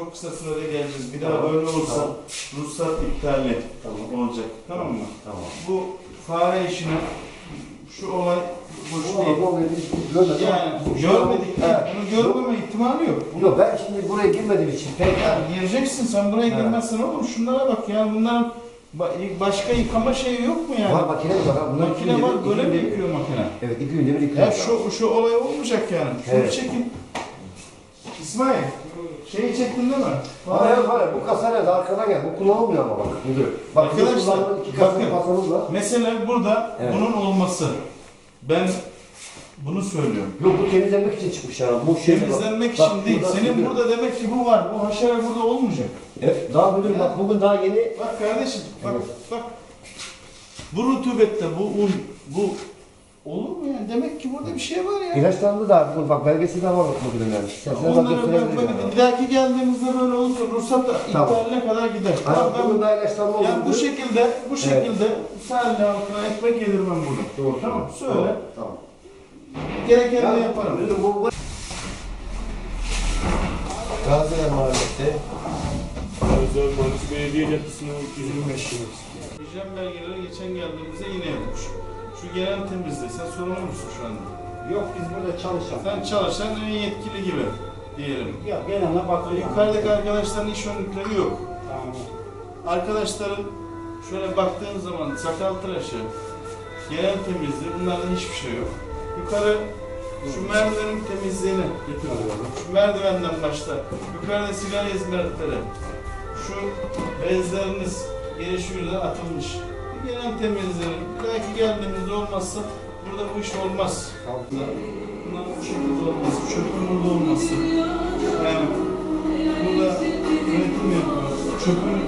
çok kısa sürede geleceğiz. Bir daha böyle olursa Tamam. ruhsat iptali Tamam. olacak. Tamam mı? Tamam. Bu fare işine şu olay hoş Bu değil. araba olayı görmedik. Yani Bu- görmedik. Evet. Bunu görmeme ihtimali yok. Yok ben şimdi buraya girmediğim için pek Ya gireceksin sen buraya Evet. girmezsen olur. Şunlara bak yani bunların ba- başka yıkama şeyi yok mu yani? var makine mi var? Bunlar Makine var böyle mi yıkıyor makine? Evet iki günde bir yıkıyor. Ya şu, şu olay olmayacak yani. Şunu Evet. çekin. İsmail, şeyi çektin değil mi? Hayır hayır bu kasayla da arkadan gel. Bu kullanılmıyor ama bak müdür. Bak Arkadaşlar, iki kasa bakın. kasamız var. Mesele burada Evet. bunun olması. Ben bunu söylüyorum. Yok bu temizlenmek için çıkmış yani. Bu şey Temizlenmek bak, için değil. burada Senin müdür. burada demek ki bu var. Bu haşere burada olmayacak. Evet, daha müdür bak bugün daha yeni Bak kardeşim, bak bak. Bu rutubette bu un, bu olur mu yani? Demek ki burada bir şey var ya. ilaçlandı da bugün bak belgesi de var bak bugün yani. Sen sen bak ben, gösterebilirim yani. bir dahaki geldiğimizde böyle olursa ruhsat da Tamam. iptaline kadar gider. Tamam, ben bugün daha ilaçlanma oldu. Yani bu şekilde, bu şekilde sahilde halkına ekmek yedirmem burada. Doğru. Tamam, söyle. Tamam. Gereken de yaparım. Müdür bu bu- Gaziler Mahallesi. Özel Mahallesi Belediye Caddesi'nin 125 yılı. Hijyen belgeleri geçen geldiğimizde yine yokmuş. Şu gelen temizliği, sen sorumlu musun şu anda? Yok biz burada çalışalım. Sen çalışan en yetkili gibi diyelim. Yok genelde bakıyorum. Yukarıdaki arkadaşların iş önlükleri yok. Tamam. Arkadaşların şöyle baktığın zaman sakal tıraşı, gelen temizliği bunlarda hiçbir şey yok. Yukarı şu merdivenin temizliğini getiriyorum. Şu merdivenden başla. Yukarıda sigara izmaritleri. Şu bezleriniz yürüde atılmış. Temizliğini. Bir dahaki geldiğimizde olmazsa burada bu iş olmaz. Bunlar bu şekilde olması, çöpün burada olması. Yani burada üretim yapıyor. Çöpün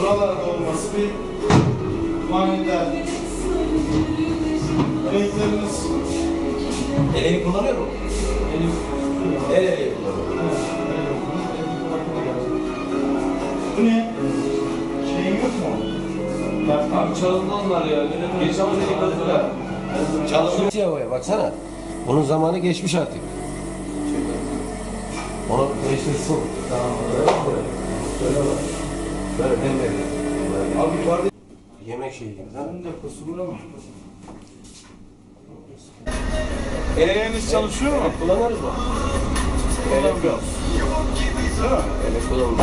buralarda olması bir manidar. Renkleriniz Elini kullanıyor mu? benim El ele kullanıyor. Bu çalındı onlar ya. Geçen sene yıkadılar. Çalındı. Havaya baksana. Onun zamanı geçmiş artık. Onu değiştirsin. Tamam. Böyle bak. Böyle demleri. Abi yukarıda Yemek şeyi gibi. bunun da kusuru ama. Elleriniz çalışıyor mu? kullanırız mı? Kullanmıyoruz. Değil mi? Kullanırız.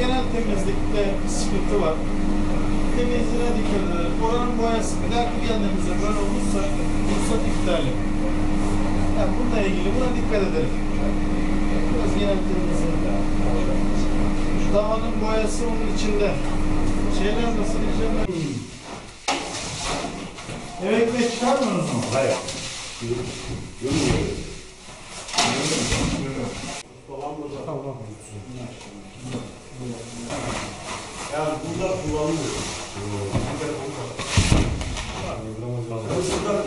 genel temizlikte bir sıkıntı var. Temizliğine dikkat edelim. Oranın boyası bir dahaki geldiğimizde böyle olursa ruhsat iptali. Yani bununla ilgili buna dikkat edelim. Biraz genel temizlik. Davanın boyası onun içinde. Şeyler nasıl diyeceğim Evet ve çıkarmıyorsunuz mu? Hayır. Görüyorum. Görüyorum. Tamam. Yani burada kullanılıyor. Hmm. Burada kullanılıyor. Buradan